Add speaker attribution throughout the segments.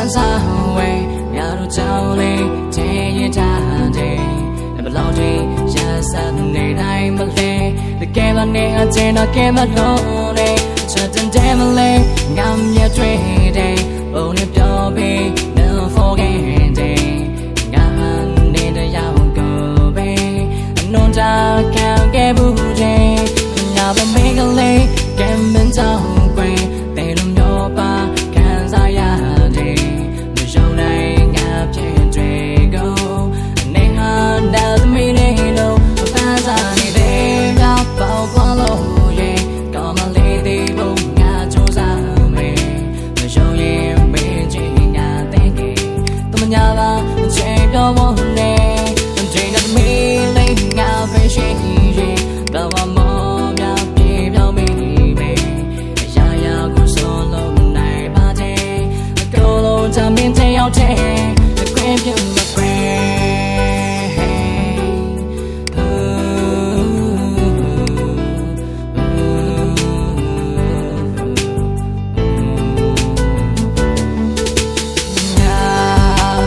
Speaker 1: န်စားဝေးရတို့ကြောင့်လေးတင်ရတာတဲ့ဘလောက်တွေရစပ်နေတိုင်းမလဲတကယ်ပါနေအချင်းတော့ကဲမလို့နေချက်တင်တယ်မလဲငါမြတ်တွေ့တဲ့ဘုံနဲ့ပြောပြီး never forget တဲ့ငါနေတရားကိုပဲအနွန်တာခံခဲ့ဘူးတဲ့ငါပဲမင်းကလေးကဲမင်းတော့ ရောက်တဲ့ခွင့်ပြုမခွင့်ငါ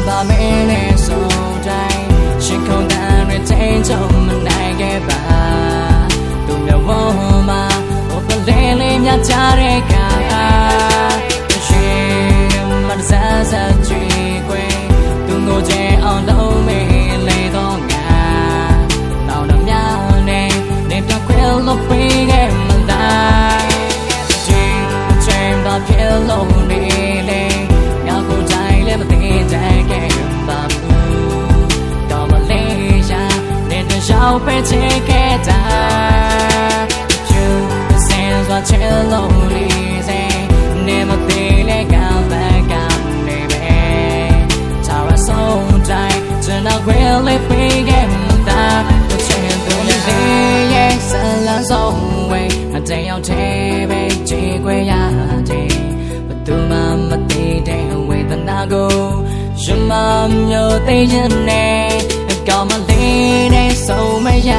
Speaker 1: ဘာမင်းနဲ့ဆုံးတိုင်းရှင်ခုန်တန် အောင်လုံးမေးလေတော့ငါနောက်တော့များနဲ့နေတော့ခွဲလို့ပေးခဲ့မလားချင်းချင်းတော့ဖြစ်လို့နေလေငါကိုတိုင်းလည်းမသိတဲ့ကဲပါဘူးတော့မလေးရှာနေတဲ့ရှောက်ပဲချေခဲ့တာ la so way a day out baby ကြည့်ခွေရတယ်ဘသူမှမသိတဲ့ဝေဒနာကိုရမမျိုးသိရင်နဲ့ကောင်းမလေးနဲ့ဆုံးမရ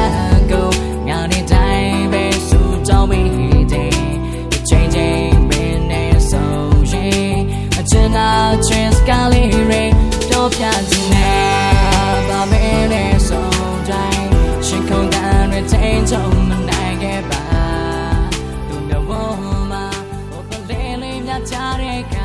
Speaker 1: ကိုငါနေတိုင်းပဲစူတောင်းမိတယ်ချိန်ချိန်မင်းနဲ့ဆုံးရင်အချင်နာချင်စကားလေးတွေတော့ပြချင် ကြတဲ့က